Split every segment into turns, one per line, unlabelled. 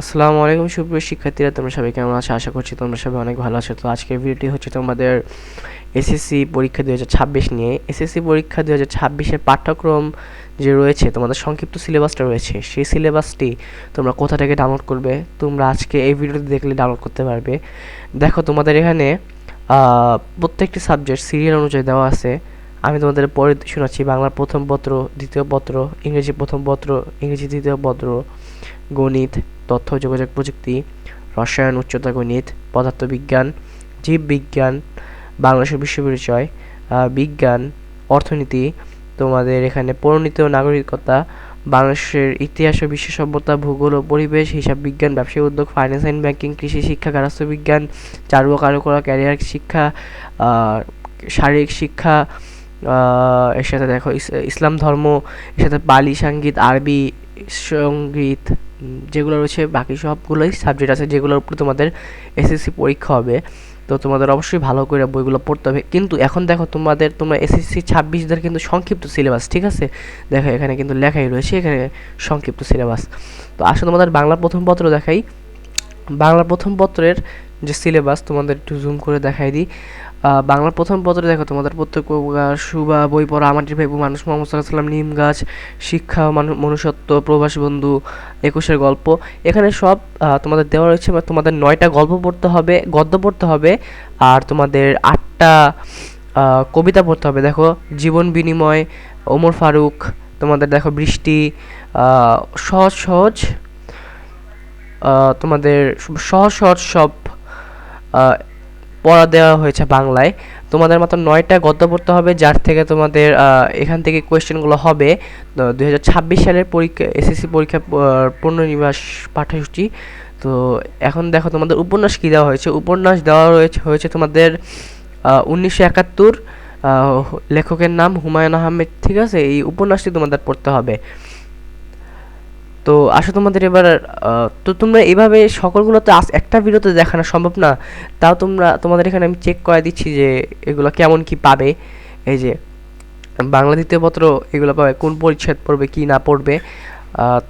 আসসালামু আলাইকুম, সুপ্রিয় শিক্ষার্থীরা, তোমরা সবাই কেমন আছো? আশা করছি তোমরা সবাই অনেক ভালো আছো। তো আজকের ভিডিওটি হচ্ছে তোমাদের এসএসসি পরীক্ষা দু ছাব্বিশ নিয়ে। এসএসসি পরীক্ষা দু হাজার ছাব্বিশের পাঠ্যক্রম যে রয়েছে, তোমাদের সংক্ষিপ্ত সিলেবাসটা রয়েছে, সেই সিলেবাসটি তোমরা কোথা থেকে ডাউনলোড করবে? তোমরা আজকে এই ভিডিওটি দেখলে ডাউনলোড করতে পারবে। দেখো, তোমাদের এখানে প্রত্যেকটি সাবজেক্ট সিরিয়াল অনুযায়ী দেওয়া আছে। আমি তোমাদের পরে শোনাচ্ছি, বাংলার প্রথম পত্র, দ্বিতীয় পত্র, ইংরেজি প্রথম পত্র, ইংরেজি দ্বিতীয় পত্র, গণিত তথ্য, যোগাযোগ প্রযুক্তি, রসায়ন, উচ্চতা, গণিত, পদার্থবিজ্ঞান, জীববিজ্ঞান, বাংলাদেশের বিশ্ব পরিচয় বিজ্ঞান, অর্থনীতি, তোমাদের এখানে পরিণত নাগরিকতা, বাংলাদেশের ইতিহাস ও বিশ্ব সভ্যতা, ভূগোল ও পরিবেশ, হিসাব বিজ্ঞান, ব্যবসায়ী উদ্যোগ ফাইন্যান্স অ্যান্ড ব্যাংকিং কৃষি শিক্ষা গার্হস্থ্য বিজ্ঞান চারু কারুকলা ক্যারিয়ার শিক্ষা শারীরিক শিক্ষা এর সাথে দেখো ইসলাম ধর্ম, এর সাথে পালি সংগীত, আরবি, সংগীত যেগুলো রয়েছে, বাকি সবগুলোই সাবজেক্ট আছে যেগুলোর উপর তোমাদের এসএসসি পরীক্ষা হবে। তো তোমাদের অবশ্যই ভালো করে বইগুলো পড়তে হবে। কিন্তু এখন দেখো তোমাদের, তোমরা এসএসসি ছাব্বিশদের কিন্তু সংক্ষিপ্ত সিলেবাস ঠিক আছে? দেখো এখানে কিন্তু লেখাই রয়েছে, এখানে সংক্ষিপ্ত সিলেবাস তো আসলে তোমাদের বাংলা প্রথম পত্র দেখাই। বাংলা প্রথম পত্রের যে সিলেবাস তোমাদের একটু জুম করে দেখাই দিই। বাংলা প্রথম পত্রে দেখো, তোমাদের প্রত্যেক সুবা, বই পড়া আমাটির ভাইবু মানুষ, মোহাম্মদ সাল্লাম নিম গাছ, শিক্ষা মনুষ্যত্ব, প্রবাস বন্ধু, একুশের গল্প। এখানে সব তোমাদের দেওয়া রয়েছে তোমাদের নয়টা গল্প পড়তে হবে, গদ্য পড়তে হবে, আর তোমাদের আটটা কবিতা পড়তে হবে। দেখো, জীবন বিনিময়, ওমর ফারুক, তোমাদের দেখো বৃষ্টি সহজ সহজ তোমাদের সহজ সহজ সব পড়া দেওয়া হয়েছে বাংলায়। তোমাদের মাত্র নয়টা গদ্য পড়তে হবে, যার থেকে তোমাদের এখান থেকে কোয়েশ্চেনগুলো হবে। দু হাজার ছাব্বিশ সালের পরীক্ষা এসএসসি পরীক্ষা পুনর্নিবাস পাঠ্যসূচি। তো এখন দেখো তোমাদের উপন্যাস কী দেওয়া হয়েছে? উপন্যাস দেওয়া রয়েছে, হয়েছে তোমাদের উনিশশো একাত্তর লেখকের নাম হুমায়ুন আহমেদ, ঠিক আছে? এই উপন্যাসটি তোমাদের পড়তে হবে। তো আসো তোমাদের এবার তো তোমরা এইভাবে সকলগুলো তো একটা ভিডিওতে দেখানো সম্ভব না। তাও তোমরা, তোমাদের এখানে আমি চেক করে দিচ্ছি যে এগুলো কেমন কি পাবে। এই যে, বাংলা দ্বিতীয় পত্র এগুলো পাবে, কোন পরিচ্ছেদ পড়বে, কি না পড়বে।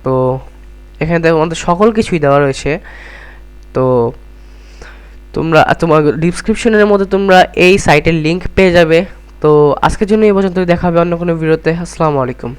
তো এখানে দেখো আমাদের সকল কিছুই দেওয়া রয়েছে। তো তোমরা তোমার ডিসক্রিপশনের মধ্যে তোমরা এই সাইটের লিঙ্ক পেয়ে যাবে। তো আজকের জন্য এই পর্যন্ত দেখা হবে অন্য কোনো ভিডিওতে আসসালামু আলাইকুম।